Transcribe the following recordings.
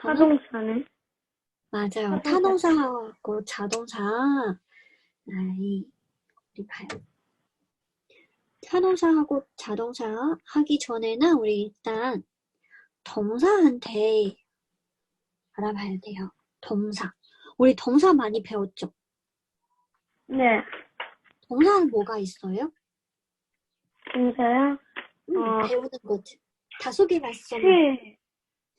타동사는? 맞아요. 타동사. 타동사하고 자동사. 아이, 우리 봐요. 타동사하고 자동사 하기 전에는 우리 일단 동사한테 알아봐야 돼요. 동사. 우리 동사 많이 배웠죠? 네. 동사는 뭐가 있어요? 동사요? 음, 어. 배우는 거지. 다섯 개 말씀. 去,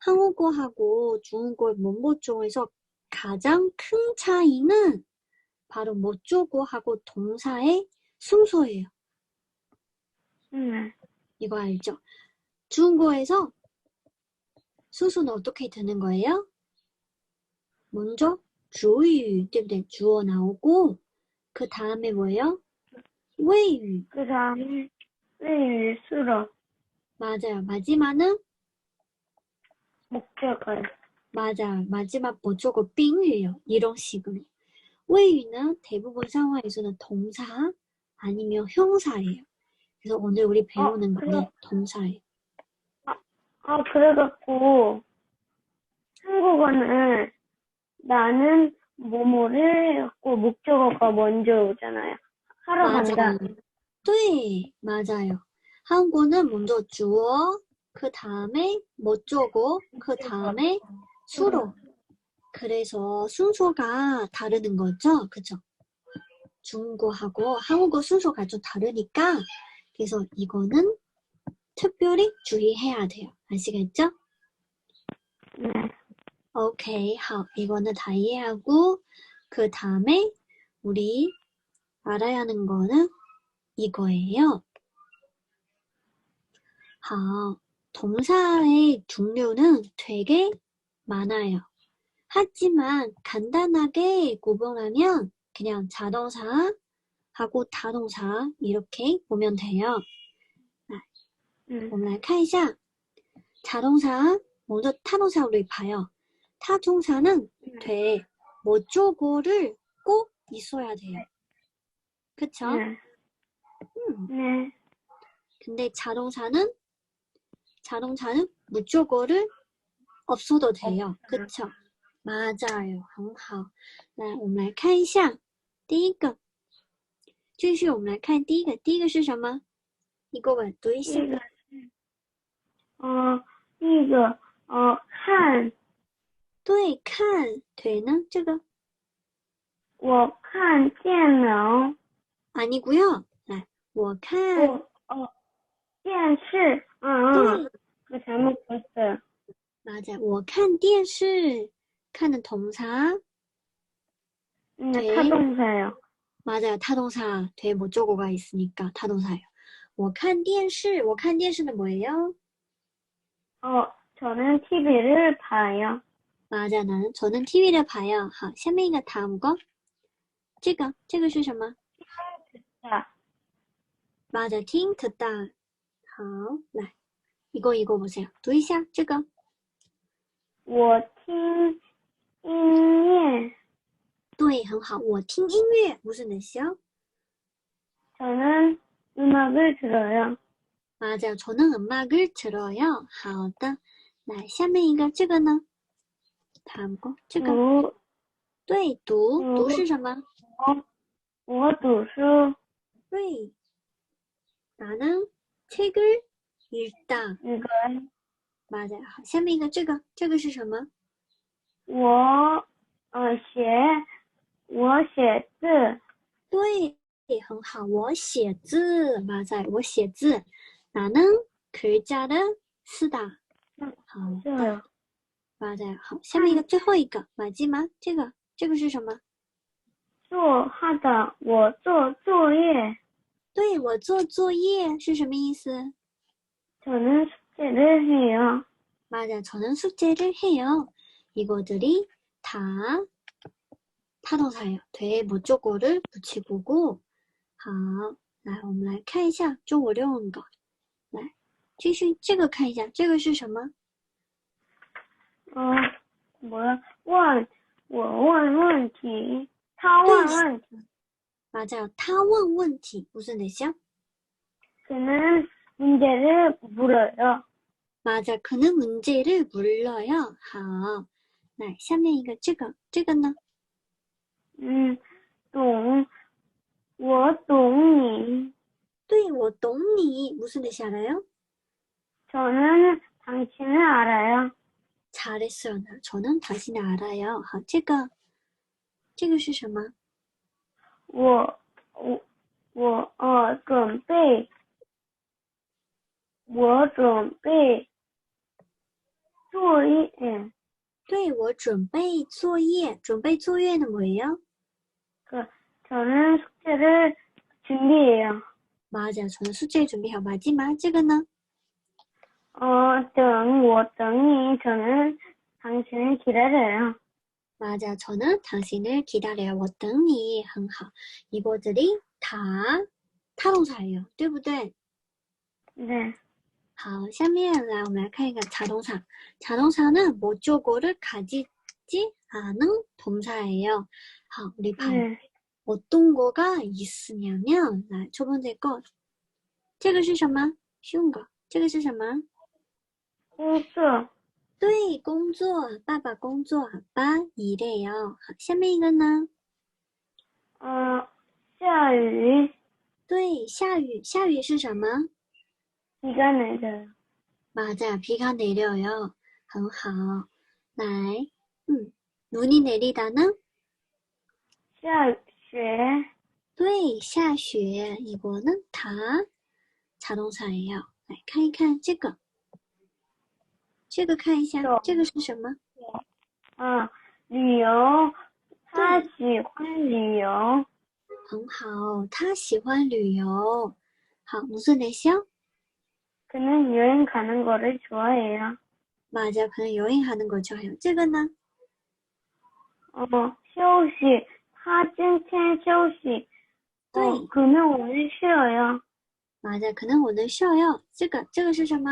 한국어하고 중국어의 문법 중에서 가장 큰 차이는 바로 뭐쪼고하고 동사의 순서예요. 음. 이거 알죠? 중국어에서 수순은 어떻게 되는 거예요? 먼저 주유 때문에 주어 나오고 그 다음에 뭐예요? 외유. 그 다음에 외유 수로. 맞아요. 마지막은 목적을, 맞아. 마지막 보조고 빙유예요. 이런 식으로. 웨이는 대부분 상황에서는 동사 아니면 형사예요. 그래서 오늘 우리 배우는 어, 거는 동사예요. 아, 그래갖고, 한국어는 나는 뭐뭐를 해갖고 목적어가 먼저 오잖아요. 하러 간다. 맞아요. 对, 맞아요. 한국어는 먼저 주어, 그 다음에 뭐쩌고, 그 다음에 수로. 그래서 순서가 다르는 거죠? 그죠? 중국어하고 한국어 순서가 좀 다르니까 그래서 이거는 특별히 주의해야 돼요. 아시겠죠? 네. 오케이, 好, 이거는 다 이해하고 그 다음에 우리 알아야 하는 거는 이거예요. 好, 동사의 종류는 되게 많아요. 하지만 간단하게 구분하면 그냥 자동사 하고 타동사 이렇게 보면 돼요. 음, 我们来看一下 자동사 먼저 타동사 우리 봐요. 타동사는 돼 뭐조고를 꼭 있어야 돼요. 그쵸? 네. 음, 네. 근데 자동사는 자동차는 무조고를 없어도 돼요. 그쵸? 맞아요. 很好.来,我们来看一下第一个.继续我们来看第一个.第一个是什么? 이거 봐, 读一下.这个是，呃，那个，呃，看，对,看.对呢?这个我看电脑， 아니고요. 来,我看.我，哦，电视， 嗯嗯，그 잘못 봤어요. 맞아. 我看电视. 칸은 동사. 네, 네. 타동사요. 맞아요. 타동사. 뒤에 뭐조고가 있으니까 타동사예요. 我看电视.我看电视는 뭐예요? 어, 저는 TV를 봐요. 맞아. 나는 저는 TV를 봐요. 好,下面一个 다음 거. 这个,这个是什么? 자, 맞아. 听 듣다. 好,来. 이거 이거 보세요. 读一下这个.我听音乐，对,很好.我听音乐. 무슨 뜻이요? 저는 음악을 들어요. 맞아요. 저는 음악을 들어요. 好的.来,下面一个这个呢? 다음 거. 这个.读，对,读.嗯。读是什么?我读书，对. 나는 책을 읽다. 那个 맞아요. 好下面一个这个,这个是什么?我，呃，写，我写字，对,很好.我写字. 맞아요. 我写字. 나는 글자를 쓰다. 음, 好这的. 맞아요. 好,下面一个最后一个马吉吗?这个,这个是什么?做好的，我做作业， 对,我做作业是什么意思? 저는 숙제를 해요. 맞아. 저는 숙제를 해요. 이거들이 다 타동사예요. 돼 목적어를 붙이고 好，来，我们来看一下좀 어려운 거. 来，继续这个看一下，这个是什么？ 어, 뭐야? 问,我问问题,他问问题. 맞아요. 他问问题 무슨 뜻이야? 그는 문제를 물어요. 맞아. 그는 문제를 물어요. 好，来，下面一个这个这个呢？ 음, 懂,我懂你.对，我懂你 무슨 뜻이 알아요? 저는 당신을 알아요. 잘했어요. 나 저는 당신을 알아요. 好，这个这个是什么？ 我我我呃准备，我准备作业，嗯对，我准备作业。准备作业는 뭐예요? 그 저는 숙제를 준비해요. 맞아. 저는 숙제 준비해요. 마지막 这个呢？ 어, 등, 我等你, 저는 당신을 기다려요. 맞아. 저는 당신을 기다려요. 我等你很好. 이거들이 다 타동사예요. 对不对? 네, 好，下面来我们来看一个 자동사. 자동사는 목적어를 가지지 않은 동사예요. 好, 우리 봐. 네, 어떤 거가 있으냐면, 来, 첫 번째 거. 这个是什么?쉬운 거. 这个是什么?工作, 对，工作，爸爸工作，阿爸 일해요. 好，下面一个呢？ 어, 下雨,对，下雨，下雨是什么？ 비가 내려요. 맞아, 비가 내려요. 很好. 来, 음, 눈이 내리다는? 下雪,对，下雪. 이거는 다 자동사예요. 来看一看这个， 这个看一下，这个是什么？ 어, 旅游,他喜欢旅游.很好，他喜欢旅游。好，무슨 뜻이요? 그는 여행 가는 거를 좋아해요. 맞아, 그는 여행하는 걸 좋아해요. 这个呢？ 어, 休息,他今天休息. 어, 对， 그는 오늘 쉬어요. 맞아, 그는 오늘 쉬어요. 这个，这个是什么？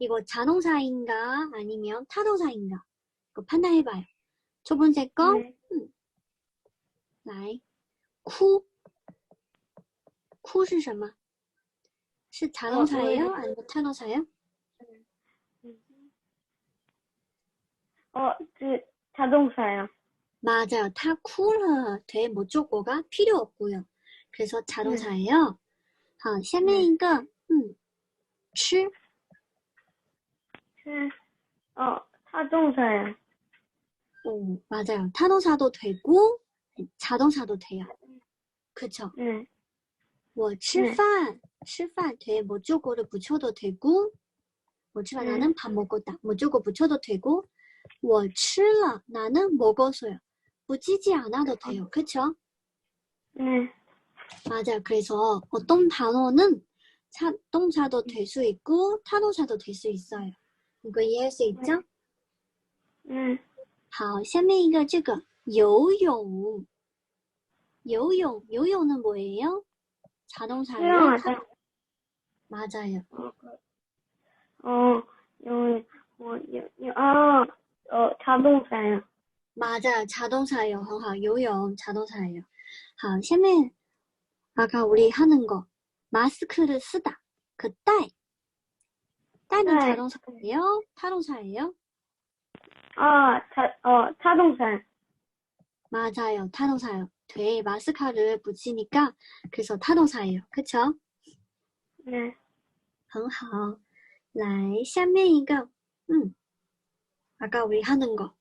이거 자동사인가 아니면 타동사인가? 이거 판단해봐요. 첫 번째 거, 네. 来，哭，哭是什么？是자동사예요 어, 아니면 타동사예요? 어, 그 자동차요. 맞아요. 타哭了 돼 목적어가 필요 없고요. 그래서 자동사예요. 好，下面一个，嗯，吃， 그, 어, 타동사요. 오, 어, 맞아요. 타동사도 되고 자동사도 돼요. 그쵸? 네. 뭐 칠판, 칠판 뒤에 뭐쪼고를 붙여도 되고 뭐 칠판 네. 나는 밥 먹었다. 뭐쪼고 붙여도 되고 뭐 칠라 나는 먹었어요. 붙이지 않아도 돼요. 그쵸? 네. 맞아요. 그래서 어떤 단어는 차, 동사도 될 수 있고 타동사도 될 수 있어요. 이거 이해할 수 있죠? 네. 好，下面一个这个游泳，游泳，游泳은 뭐예요? 자동사예요? 수영하다. 맞아요. 어, 요, 뭐, 요, 요, 아, 어, 자동차요. 맞아요. 자동사예요. 很好. 요용 자동사예요. 好, 下面 아까 우리 하는 거 마스크를 쓰다. 그 딸. 딸은 네. 자동사예요? 타동사예요? 아, 자, 어, 자동차. 맞아요. 타동사예요. 돼 마스카를 붙이니까 그래서 타동사예요. 그쵸? 네. 很好.来,下面一个, 음. 아까 우리 하는 거.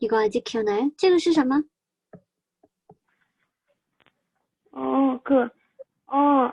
이거 아직 기억나요? 这个是什么? 어, 그, 어, 당,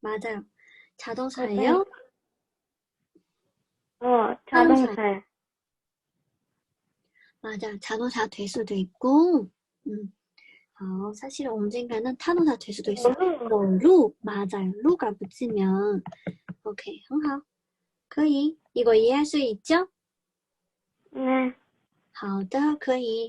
맞아요 자동차예요? 어, 자동사요. 맞아 자동차 될 수도 있고, 음, 어, 사실 언젠가는 타동사 될 수도 있어. 어, 루 맞아요. 루가 붙으면 오케이 很好可以 이거 이해할 수 있죠? 네. 好的可以